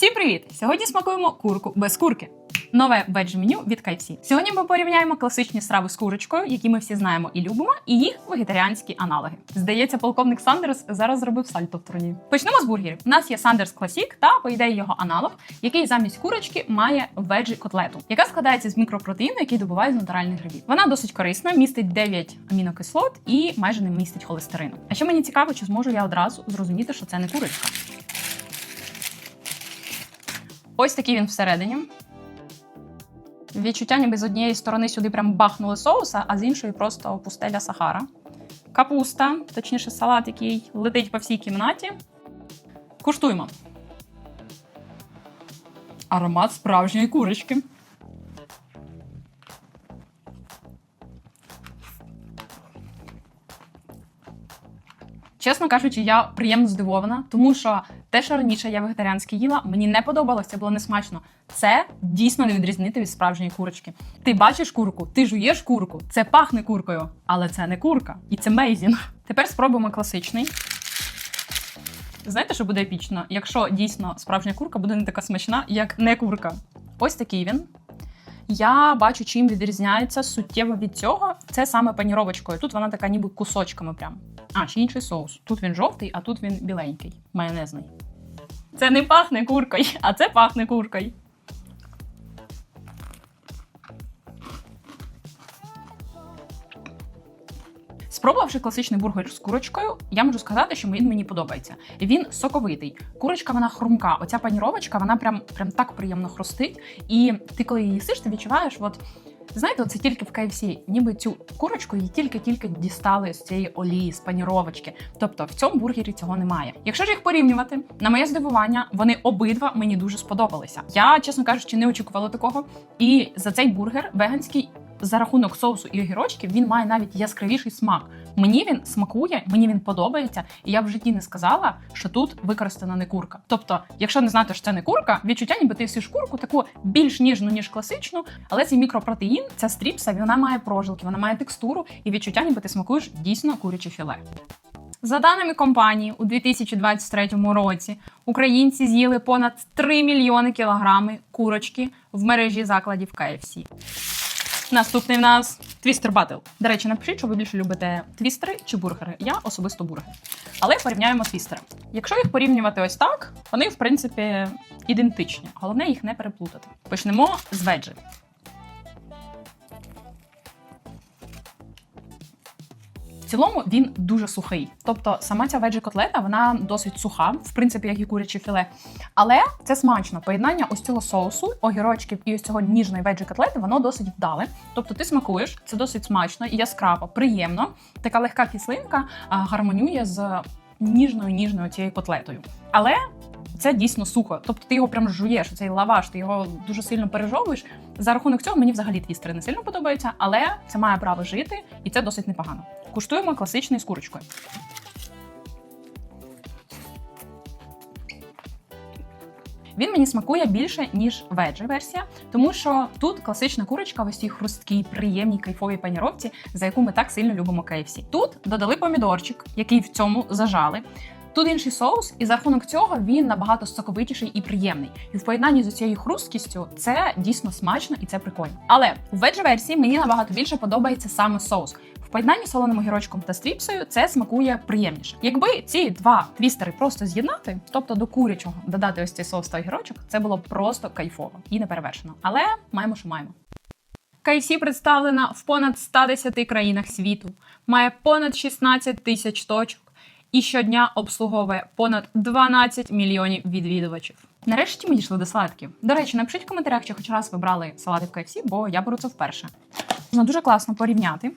Всім привіт! Сьогодні смакуємо курку без курки. Нове ведж меню від KFC. Сьогодні ми порівняємо класичні страви з курочкою, які ми всі знаємо і любимо, і їх вегетаріанські аналоги. Здається, полковник Сандерс зараз зробив сальто в троні. Почнемо з бургерів. У нас є Сандерс Classic та, по ідеї, його аналог, який замість курочки має веджі котлету, яка складається з мікропротеїну, який добуває з натуральних грибів. Вона досить корисна, містить 9 амінокислот і майже не містить холестерину. А що мені цікаво, чи зможу я одразу зрозуміти, що це не курочка. Ось такий він всередині. Відчуття, ніби з однієї сторони сюди прям бахнули соуса, а з іншої просто пустеля Сахара. Капуста, точніше, салат, який летить по всій кімнаті. Куштуємо. Аромат справжньої курочки. Чесно кажучи, я приємно здивована, тому що те, що раніше я вегетаріанське їла, мені не подобалося, це було несмачно. Це дійсно не відрізнити від справжньої курочки. Ти бачиш курку, ти жуєш курку, це пахне куркою, але це не курка, і це мейзінг. Тепер спробуємо класичний. Знаєте, що буде епічно? Якщо дійсно справжня курка буде не така смачна, як не курка. Ось такий він. Я бачу, чим відрізняється суттєво від цього. Це саме паніровочкою. Тут вона така, ніби кусочками прям. А, ще інший соус. Тут він жовтий, а тут він біленький, майонезний. Це не пахне куркою, а це пахне куркою. Спробувавши класичний бургер з курочкою, я можу сказати, що він мені подобається. Він соковитий. Курочка вона хрумка. Оця паніровочка, вона прям прям так приємно хрустить. І ти, коли її їсиш, ти відчуваєш, от знаєте, це тільки в KFC, ніби цю курочку її тільки-тільки дістали з цієї олії, з паніровочки. Тобто в цьому бургері цього немає. Якщо ж їх порівнювати, на моє здивування, вони обидва мені дуже сподобалися. Я, чесно кажучи, не очікувала такого. І за цей бургер веганський за рахунок соусу і огірочків він має навіть яскравіший смак. Мені він смакує, мені він подобається, і я в житті не сказала, що тут використана не курка. Тобто, якщо не знати, що це не курка, відчуття, ніби ти всі курку, таку більш ніжну, ніж класичну, але цей мікропротеїн, ця стріпса, вона має прожилки, вона має текстуру і відчуття, ніби ти смакуєш дійсно куряче філе. За даними компанії, у 2023 році українці з'їли понад 3 мільйони кілограми курочки в мережі закладів KFC. Наступний в нас твістер батл. До речі, напишіть, що ви більше любите твістери чи бургери. Я особисто бургер. Але порівняємо твістери. Якщо їх порівнювати ось так, вони в принципі ідентичні. Головне їх не переплутати. Почнемо з веджі. Цілому він дуже сухий. Тобто сама ця веджі котлета вона досить суха, в принципі, як і куряче філе. Але це смачно. Поєднання ось цього соусу, огірочків і ось цього ніжної веджі котлети, воно досить вдале. Тобто ти смакуєш, це досить смачно і яскраво, приємно. Така легка кислинка гармонює з ніжною ніжною цією котлетою. Але це дійсно сухо. Тобто ти його прям жуєш, цей лаваш, ти його дуже сильно пережовуєш. За рахунок цього мені взагалі твістери не сильно подобаються, але це має право жити, і це досить непогано. Куштуємо класичний з курочкою. Він мені смакує більше, ніж веджі версія, тому що тут класична курочка в ось цій хрусткій, приємній кайфовій паніровці, за яку ми так сильно любимо KFC. Тут додали помідорчик, який в цьому зажали. Тут інший соус, і за рахунок цього він набагато соковитіший і приємний. І в поєднанні з цією хрусткістю це дійсно смачно і це прикольно. Але в ведж версії мені набагато більше подобається саме соус. В поєднанні з солоним огірочком та стріпсою це смакує приємніше. Якби ці два твістери просто з'єднати, тобто до курячого додати ось цей соус та огірочок, це було просто кайфово і неперевершено. Але маємо, що маємо. KFC представлена в понад 110 країнах світу, має понад 16 тисяч точок і щодня обслуговує понад 12 мільйонів відвідувачів. Нарешті ми дійшли до салатів. До речі, напишіть в коментарях, чи хоч раз ви брали салати в KFC, бо я беру це вперше. Можна дуже класно порівняти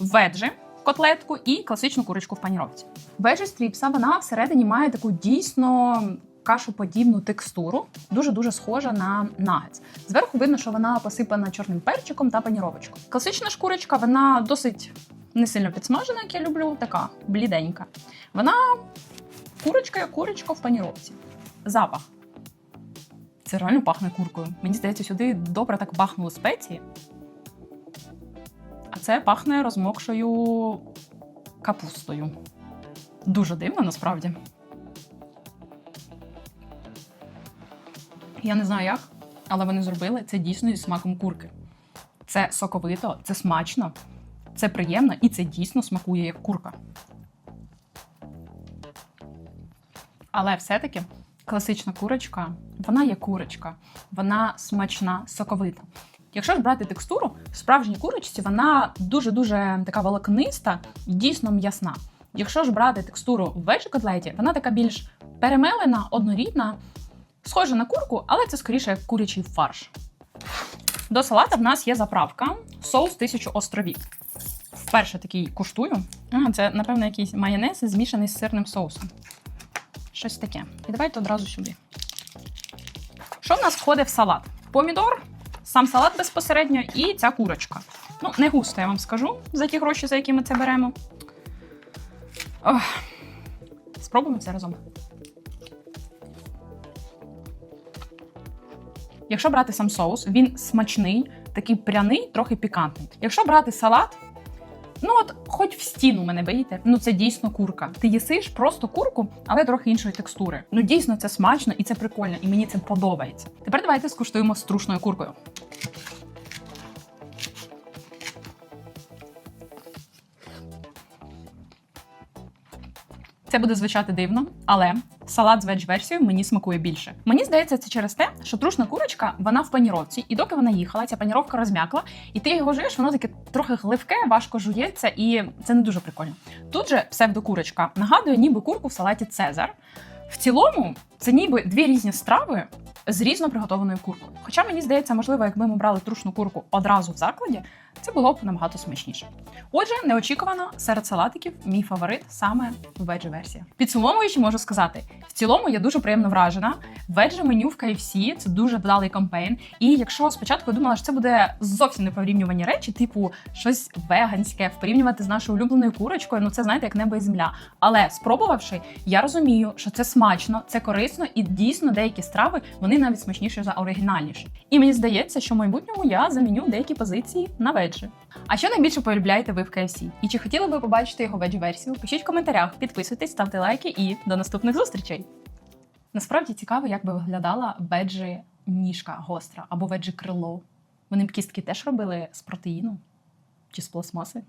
веджі, котлетку і класичну курочку в паніровці. Веджі стріпса вона всередині має таку дійсно кашоподібну текстуру, дуже-дуже схожа на нагетс. Зверху видно, що вона посипана чорним перчиком та паніровочкою. Класична шкурочка, вона досить не сильно підсмажена, як я люблю, така бліденька. Вона курочка як курочка в паніровці. Запах. Це реально пахне куркою. Мені здається, сюди добре так пахнули спеції. А це пахне розмокшою капустою. Дуже дивно насправді. Я не знаю як, але вони зробили це дійсно зі смаком курки. Це соковито, це смачно, це приємно і це дійсно смакує як курка. Але все-таки класична курочка, вона є курочка, вона смачна, соковита. Якщо ж брати текстуру, в справжній курочці вона дуже-дуже така волокниста і дійсно м'ясна. Якщо ж брати текстуру в вечі котлеті, вона така більш перемелена, однорідна, схожа на курку, але це скоріше як курячий фарш. До салата в нас є заправка соус тисячу островів. Вперше такий куштую. А, це, напевно, якийсь майонез змішаний з сирним соусом. Щось таке. І давайте одразу сюди. Що в нас входить в салат? Помідор, сам салат безпосередньо і ця курочка. Ну, не густо, я вам скажу, за ті гроші, за які ми це беремо. Ох. Спробуємо це разом. Якщо брати сам соус, він смачний, такий пряний, трохи пікантний. Якщо брати салат, ну от хоч в стіну мене баїте, ну це дійсно курка. Ти їсиш просто курку, але трохи іншої текстури. Ну дійсно це смачно і це прикольно, і мені це подобається. Тепер давайте скуштуємо з трушною куркою. Це буде звучати дивно, але салат з ведж-версією мені смакує більше. Мені здається, це через те, що трушна курочка вона в паніровці, і доки вона їхала, ця паніровка розм'якла, і ти його жуєш, воно таке трохи гливке, важко жується, і це не дуже прикольно. Тут же псевдокурочка нагадує, ніби курку в салаті Цезар. В цілому, це ніби дві різні страви з різно приготованою куркою. Хоча мені здається, можливо, якби ми брали трушну курку одразу в закладі, це було б набагато смачніше. Отже, неочікувано серед салатиків мій фаворит саме веджі версія. Підсумовуючи, можу сказати, в цілому я дуже приємно вражена. Веджі меню в KFC – це дуже вдалий кампейн. І якщо спочатку я думала, що це буде зовсім не порівнювані речі, типу щось веганське, порівнювати з нашою улюбленою курочкою, ну це знаєте, як небо і земля. Але спробувавши, я розумію, що це смачно, це корисно, і дійсно деякі страви вони навіть смачніші за оригінальніші. І мені здається, що в майбутньому я заміню деякі позиції на веджі. А що найбільше полюбляєте ви в KFC? І чи хотіли би побачити його ведж-версію? Пишіть в коментарях, підписуйтесь, ставте лайки і до наступних зустрічей. Насправді цікаво, як би виглядала веджі ніжка гостра або веджі крило. Вони б кістки теж робили з протеїну чи з пластмаси.